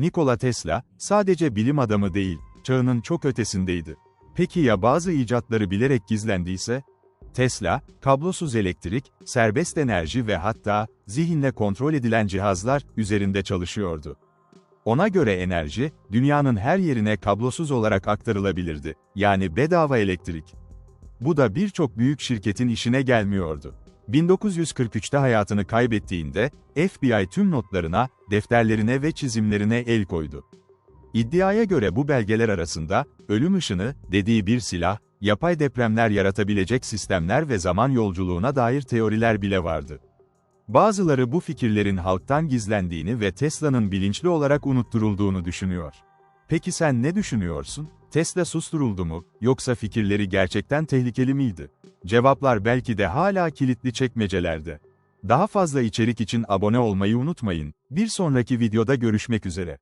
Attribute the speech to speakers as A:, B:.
A: Nikola Tesla, sadece bilim adamı değil, çağının çok ötesindeydi. Peki ya bazı icatları bilerek gizlendiyse? Tesla, kablosuz elektrik, serbest enerji ve hatta, zihinle kontrol edilen cihazlar üzerinde çalışıyordu. Ona göre enerji, dünyanın her yerine kablosuz olarak aktarılabilirdi, yani bedava elektrik. Bu da birçok büyük şirketin işine gelmiyordu. 1943'te hayatını kaybettiğinde, FBI tüm notlarına, defterlerine ve çizimlerine el koydu. İddiaya göre bu belgeler arasında, ölüm ışını, dediği bir silah, yapay depremler yaratabilecek sistemler ve zaman yolculuğuna dair teoriler bile vardı. Bazıları bu fikirlerin halktan gizlendiğini ve Tesla'nın bilinçli olarak unutturulduğunu düşünüyor. Peki sen ne düşünüyorsun? Tesla susturuldu mu, yoksa fikirleri gerçekten tehlikeli miydi? Cevaplar belki de hala kilitli çekmecelerde. Daha fazla içerik için abone olmayı unutmayın. Bir sonraki videoda görüşmek üzere.